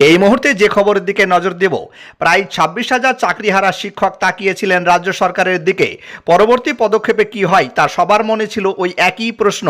এই মুহূর্তে যে খবরের দিকে নজর দেব, প্রায় ছাব্বিশ হাজার চাকরিহারা শিক্ষক তাকিয়েছিলেন রাজ্য সরকারের দিকে। পরবর্তী পদক্ষেপে কি হয় তা সবার মনে ছিল ওই একই প্রশ্ন।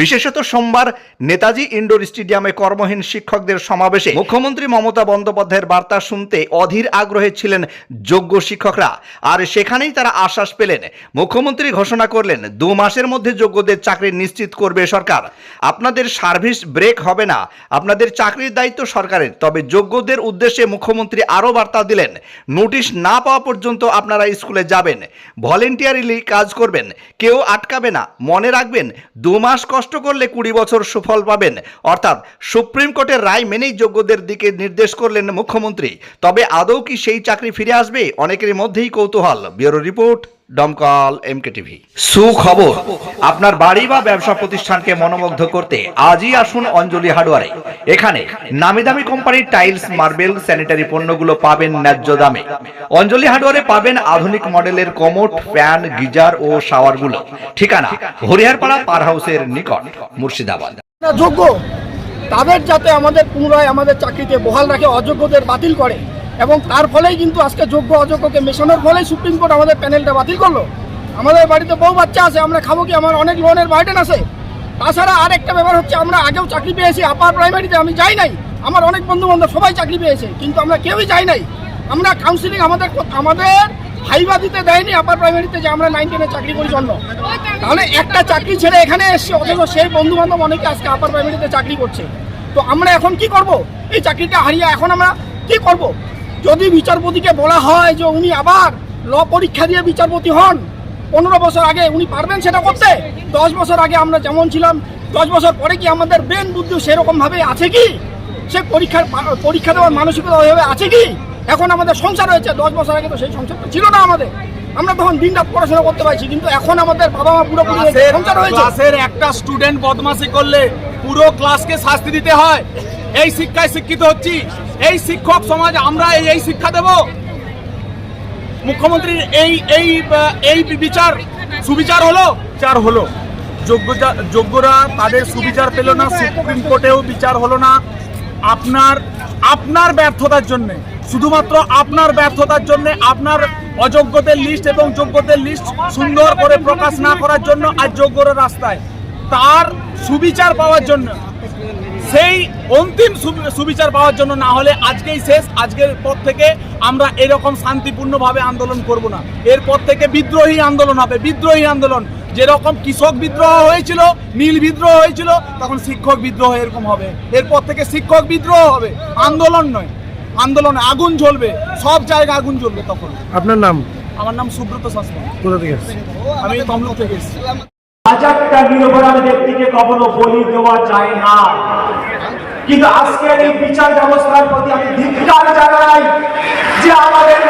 বিশেষত সোমবার নেতাজি ইন্ডোর স্টেডিয়ামে কর্মহীন শিক্ষকদের সমাবেশে মুখ্যমন্ত্রী মমতা বন্দ্যোপাধ্যায়ের বার্তা শুনতে অধীর আগ্রহে ছিলেন যোগ্য শিক্ষকরা। আর সেখানেই তারা আশ্বাস পেলেন। মুখ্যমন্ত্রী ঘোষণা করলেন, দু মাসের মধ্যে যোগ্যদের চাকরি নিশ্চিত করবে সরকার। আপনাদের সার্ভিস ব্রেক হবে না। আপনাদের চাকরির দায়িত্ব সরকারের, তবে যোগ্যদের উদ্দেশ্যে মুখ্যমন্ত্রী আরও বার্তা দিলেন, নোটিশ না পাওয়া পর্যন্ত আপনারা স্কুলে যাবেন, ভলেন্টিয়ারিলি কাজ করবেন, কেউ আটকাবে না, মনে রাখবেন, দু মাস কষ্ট করলে কুড়ি বছর সুফল পাবেন, অর্থাৎ সুপ্রিম কোর্টের রায় মেনেই যোগ্যদের দিকে নির্দেশ করলেন মুখ্যমন্ত্রী, তবে আদৌ কি সেই চাকরি ফিরে আসবে, অনেকের মধ্যেই কৌতূহল, bureau report. Domkal MK TV সুখবর, আপনার বাড়ি বা ব্যবসা প্রতিষ্ঠানকে মনোমুগ্ধ করতে আজই আসুন অঞ্জলি হার্ডওয়ারে। এখানে নামি দামি কোম্পানির টাইলস, মার্বেল, স্যানিটারি পণ্যগুলো পাবেন ন্যায্য দামে। অঞ্জলি হার্ডওয়ারে পাবেন আধুনিক মডেলের কমোট, ফ্যান, গিজার ও শাওয়ারগুলো। ঠিকানা, হরিহারপাড়া পার হাউসের নিকট, মুর্শিদাবাদ। যোগ্য, তাদের যাতে আমাদের পুনরায় আমাদের চাকরিতে বহাল রাখে, অযোগ্যদের বাতিল করে। এবং তার ফলেই কিন্তু আজকে যোগ্য অযোগ্যকে মেশানোর ফলেই সুপ্রিম কোর্ট আমাদের প্যানেলটা বাতিল করল। আমাদের বাড়িতে বউ বাচ্চা আছে, আমরা খাব কি? আমার অনেক লোনের বার্ডেন আছে। তাছাড়া আরেকটা ব্যাপার হচ্ছে, আমরা আগেও চাকরি পেয়েছি আপার প্রাইমারিতে আমি যাই নাই। আমার অনেক বন্ধু বান্ধব সবাই চাকরি পেয়েছে, কিন্তু আমরা কেউই যাই নাই। আমরা কাউন্সিলিং আমাদের আমাদের হাইবা দিতে দেয়নি আপার প্রাইমারিতে যে আমরা নাইন টেনে চাকরি করি জন্য। তাহলে একটা চাকরি ছেড়ে এখানে এসছে, অথচ সেই বন্ধু বান্ধব অনেকে আজকে আপার প্রাইমারিতে চাকরি করছে। তো আমরা এখন কি করব? এই চাকরিটা হারিয়ে এখন আমরা কি করব? যদি বিচারপতিকে বলা হয় যে উনি আবার ল পরীক্ষা দিয়ে বিচারপতি হন পনেরো বছর আগে উনি পারবেন সেটা করতে? দশ বছর আগে আমরা যেমন ছিলাম দশ বছর পরে কি আমাদের ব্রেন বুদ্ধি সেরকমভাবে আছে কি? সে পরীক্ষার পরীক্ষা দেওয়ার মানসিকতা ওইভাবে আছে কি? এখন আমাদের সংসার হয়েছে দশ বছর আগে তো সেই সংসারটা ছিল না আমাদের। আমরা তখন দিন রাত পড়াশোনা করতে পারছি কিন্তু এখন আমাদের বাবা মা পুরোপুরি ক্লাসের সংসার হয়েছে। ক্লাসের একটা স্টুডেন্ট বদমাশি করলে পুরো ক্লাসকে শাস্তি দিতে হয়। এই শিক্ষায় শিক্ষিত হচ্ছি। এই শিক্ষক সমাজ, আমরা এই এই শিক্ষা দেব। মুখ্যমন্ত্রীর এই এই এই বিচার সুবিচার হলো? বিচার হলো। যোগ্যরা তাদের সুবিচার পেল না, সুপ্রিম কোর্টেও বিচার হলো না। আপনার আপনার ব্যর্থতার জন্য, শুধুমাত্র আপনার ব্যর্থতার জন্য আপনার অযোগ্যদের লিস্ট এবং যোগ্যদের লিস্ট সুন্দর করে প্রকাশ না করার জন্য আজ যোগ্যরা রাস্তায়। তার সুবিচার পাওয়ার জন্য সেই অন্তিম সুবিচার পাওয়ার জন্য না হলে আজকেই শেষ আজকের পর থেকে আমরা এরকম শান্তিপূর্ণভাবে আন্দোলন করব না। এরপর থেকে বিদ্রোহী আন্দোলন হবে বিদ্রোহী আন্দোলন। যেরকম কৃষক বিদ্রোহ হয়েছিল নীল বিদ্রোহ হয়েছিল তখন শিক্ষক বিদ্রোহ এরকম হবে। এরপর থেকে শিক্ষক বিদ্রোহ হবে। আন্দোলন নয় আন্দোলনে আগুন জ্বলবে সব জায়গায় আগুন জ্বলবে তখন। আপনার নাম? আমার নাম সুব্রত কোথা থেকে আমি তমলুক থেকে এসেছি। হাজারটা নিরপরাধ ব্যক্তিকে কখনো বলি দেওয়া যায় না। কিন্তু আজকের এই বিচার ব্যবস্থার প্রতি আমি ধিকার জানাই যে আমাদের